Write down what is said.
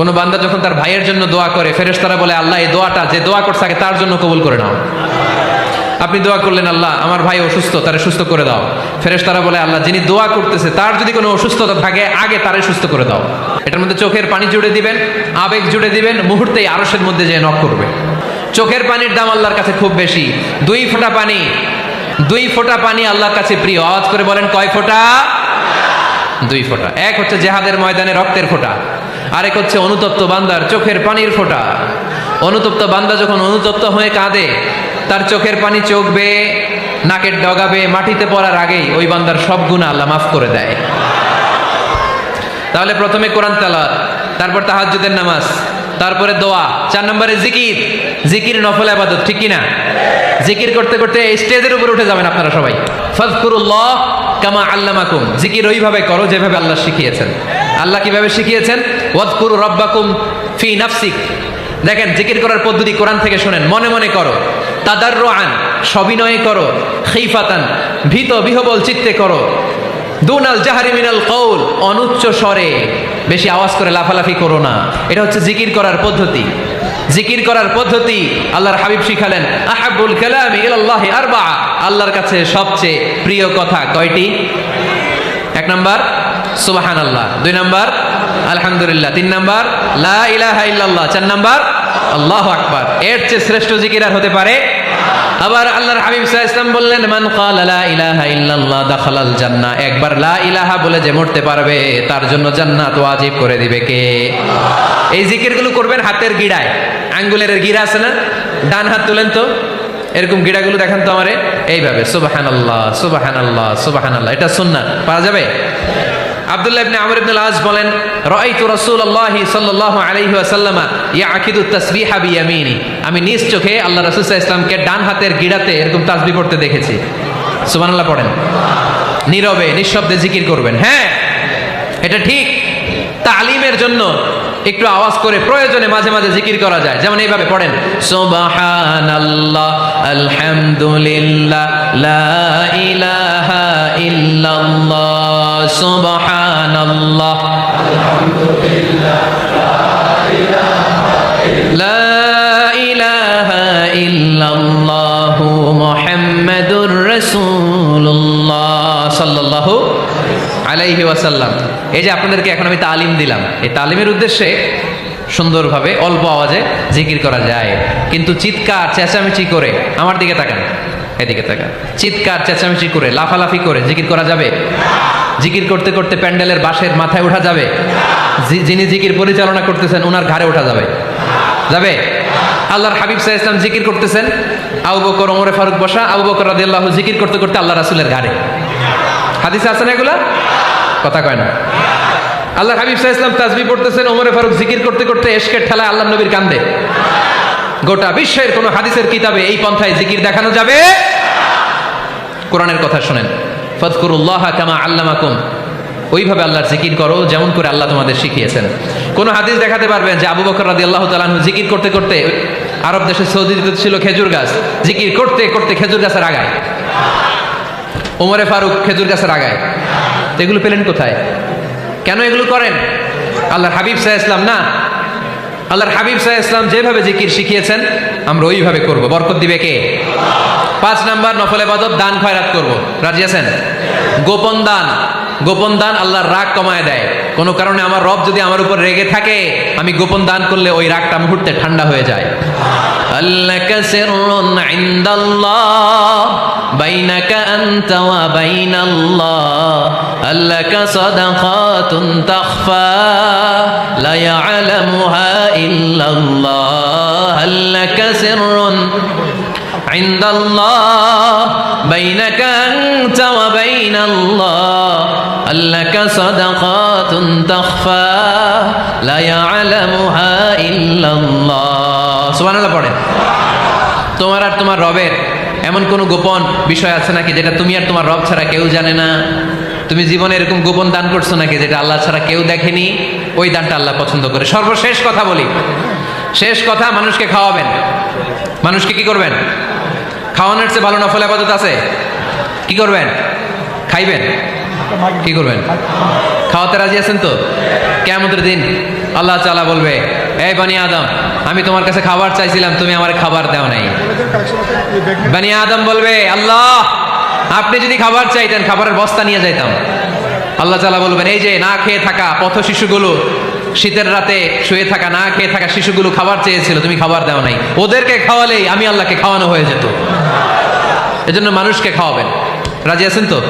কোনো বান্দা যখন তার ভাইয়ের জন্য দোয়া করে, ফেরেশতারা বলে, আল্লাহ, এই দোয়াটা যে দোয়া করছে আগে তার জন্য কবুল করে নাও। আপনি দোয়া করলেন, আল্লাহ, আমার ভাই অসুস্থ, তারে সুস্থ করে দাও। ফেরেশতারা বলে, আল্লাহ, যিনি দোয়া করতেছে, তার যদি কোনো অসুস্থতা থাকে, আগে তারে সুস্থ করে দাও। এটার মধ্যে চোখের পানি জুড়ে দিবেন, আবেগ জুড়ে দিবেন, মুহূর্তেই আরসের মধ্যে যে নক করবে। চোখের পানির দাম আল্লাহর কাছে খুব বেশি। দুই ফোঁটা পানি, দুই ফোঁটা পানি আল্লাহর কাছে প্রিয়। আওয়াজ করে বলেন, কয় ফোঁটা? দুই ফোঁটা। এক হচ্ছে জেহাদের ময়দানে রক্তের ফোঁটা। আরেক হচ্ছে অনুতপ্ত বান্দার চোখের পানির ফোঁটা। অনুতপ্ত বান্দা যখন অনুতপ্ত হয়ে কাঁদে, তার চোখের পানি চোখ বেয়ে নাকের ডগাবে, মাটিতে পড়ার আগেই ওই বান্দার সব গুণা আল্লাহ মাফ করে দেয়। তাহলে প্রথমে কোরআন তালাত তারপর তাহাজ্জুদের নামাজ, তারপরে দোয়া, চার নম্বরে জিকির। জিকির নফল আবাদত, ঠিক কিনা? জিকির করতে করতে স্টেজের উপরে উঠে যাবেন আপনারা সবাই। ফাজকুরুল্লাহ কামা আল্লামাকুম। জিকির ওইভাবে করো যেভাবে আল্লাহ শিখিয়েছেন। আল্লাহ কীভাবে শিখিয়েছেন? ওয়াজকুরু রব্বাকুম ফি নাফসিক। দেখেন, জিকির করার পদ্ধতি কোরআন থেকে শোনেন। মনে মনে করো। তাদার আন সবিনয়ে করো। খিফাতান, ভীত বিহবল চিত্তে করো। দুনাল জাহারি মিনাল কৌল, অনুচ্চ স্বরে। বেশি আওয়াজ করে লাফালাফি করো না। এটা হচ্ছে জিকির করার পদ্ধতি। জিকির করার পদ্ধতি আল্লাহর হাবিব শিখালেন, আহাবুল কালাম ইলাল্লাহি আরবা আল্লাহর কাছে সবচেয়ে প্রিয় কথা কয়টি? এক নাম্বার সুবাহান আল্লাহ দুই নাম্বার? আলহামদুলিল্লাহ। তিন নাম্বার? লা ইলাহা ইল্লাল্লাহ। চার নাম্বার? আল্লাহ আকবার। এর চেয়ে শ্রেষ্ঠ জিকির হতে পারে? আবার আল্লাহর হাবিব ওয়াসাল্লাম বললেন, মান লা ইলাহা ইল্লাল্লাহ দাখালাল জান্নাহ। একবার লা ইলাহা বলে যে মরতে পারবে, তার জন্য জান্নাত ওয়াজিব করে দিবে কে? এই জিকিরগুলো করবেন হাতের গিড়ায়। আঙ্গুলের গিড়া আছে না? ডান হাত তুলেন তো। এরকম গিড়াগুলো দেখান তো আমারে। এইভাবে সুবাহান আল্লাহ সুবাহান আল্লাহ সুবাহান আল্লাহ এটা সুন্নাত। পাওয়া যাবে? আব্দুল্লাহ ইবনে আমর ইবনে আজ বলেন, রাআইতু রাসূলুল্লাহ সাল্লাল্লাহু আলাইহি ওয়াসাল্লাম ইয়াকিদু তাসবিহা বিয়ামিনি। আমি নিজ চোখে আল্লাহ রাসূল সাল্লাল্লাহু ডান হাতের গিড়াতে এরকম তাসবিহ করতে দেখেছি। সুবহানাল্লাহ পড়েন। নীরবে, নিঃশব্দে জিকির করবেন। হ্যাঁ এটা ঠিক। তালিমের জন্য একটু আওয়াজ করে প্রয়োজনে মাঝে মাঝে জিকির করা যায়। যেমন এইভাবে পড়েন, সুবহানাল্লাহ, আলহামদুলিল্লাহ, লা ইলাহা ইল্লাল্লাহ। লা সাল্লাল্লাহু ওয়াসাল্লাম। এই যে আপনাদেরকে এখন আমি তালিম দিলাম। এই তালিমের উদ্দেশ্যে সুন্দরভাবে অল্প আওয়াজে জিকির করা যায়। কিন্তু চিৎকার, চেঁচামেচি করে আমার দিকে তাকান। এদিকে তাকান। চিৎকার, চেঁচামেচি করে, লাফালাফি করে, জিকির করা যাবে? জিকির করতে করতে প্যান্ডেলের বাঁশের মাথায় ওঠা যাবে? যিনি জিকির পরিচালনা করতেছেন ওনার ঘাড়ে ওঠা যাবে? যাবে? আল্লাহর হাবিব সাহা ইসলাম জিকির করতেছেন। আবু বকর, ওমরে ফারুক বসা, আবু বকর রাদিয়াল্লাহু জিকির করতে করতে আল্লাহ রাসূলের ঘাড়ে। হাদিসে আছে না এগুলা? কথা কয় না। আল্লাহ হাবিব সাহা ইসলাম তাজবি পড়তেছেন, ওমরে ফারুক জিকির করতে করতে এশকের ঠেলায় আল্লাহ নবীর কান্দে। গোটা বিশ্বের কোন হাদিসের কিতাবে এই পন্থায় জিকির দেখানো যাবে? কোরআনের কথা শোনেন। ওইভাবে আল্লাহর জিকির করো, যেমন করে আল্লাহ তোমাদের শিখিয়েছেন। কোন হাদিস দেখাতে পারবেন যে আবু বকর রাদি আল্লাহ তালাহু জিকির করতে করতে আরব দেশে সৌদিতে ছিল খেজুর গাছ। জিকির করতে করতে খেজুর গাছের আগায়। ওমরে ফারুক খেজুর গাছের আগায়। তো এগুলো পেলেন কোথায়? কেন এগুলো করেন? আল্লাহর হাবিব সাহা ইসলাম না। আল্লাহর হাবিব সাহা ইসলাম যেভাবে জিকির শিখিয়েছেন, আমরা ওইভাবে করব। বরকত দিবে কে? পাঁচ নাম্বার নফল এবাদত দান খয়রাত করব। রাজি আছেন? গোপন দান। গোপন দান আল্লাহর রাগ কমায় দেয়। কোনো কারণে আমার রব যদি আমার উপর রেগে থাকে, আমি গোপন দান করলে ওই রাগটা মুহূর্তে ঠান্ডা হয়ে যায়। আল্লাহ বাইনাকা আনতা ওয়া বাইনাল্লাহ, আল্লাকা সাদাকাতুন তাখফা, লা ইয়ালামুহা ইল্লাল্লাহ আল্লাকা সিররুন ইনদাল্লাহ, বাইনাকা আনতা ওয়া বাইনাল্লাহ, আল্লাকা সাদাকাতুন তাখফা, লা ইয়ালামুহা ইল্লাল্লাহ। সুবহানাল্লাহ পড়ে। তোমার আর তোমার রবের এমন কোনো গোপন বিষয় আছে নাকি যেটা তুমি আর তোমার রব ছাড়া কেউ জানে না? তুমি জীবনে এরকম গোপন দান করছ নাকি যেটা আল্লাহ ছাড়া কেউ দেখেনি? ওই দানটা আল্লাহ পছন্দ করে। সর্বশেষ কথা বলি। শেষ কথা, মানুষকে খাওয়াবেন। মানুষকে কি করবেন? খাওয়ানোর চেয়ে ভালো নফল আপাতত আছে? কি করবেন? খাইবেন? কি করবেন? খাওয়াতে রাজি আছেন তো? কেমতের দিন আল্লাহ তাআলা বলবে, এই বানি আদম, আমি তোমার কাছে খাবার চাইছিলাম, তুমি আমার খাবার দাও নাই। বানি আদম বলবে, আল্লাহ, আপনি যদি খাবার চাইতেন, খাবারের বস্তা নিয়ে যাইতাম। আল্লাহ তাআলা বলবেন, এই যে না খেয়ে থাকা পথ শিশুগুলো, শীতের রাতে শুয়ে থাকা, না খেয়ে থাকা শিশুগুলো খাবার চেয়েছিল, তুমি খাবার দাও নাই। ওদেরকে খাওয়ালেই আমি আল্লাহকে খাওয়ানো হয়ে যেত। এজন্য মানুষকে খাওয়াবেন। রাজি আছেন তো?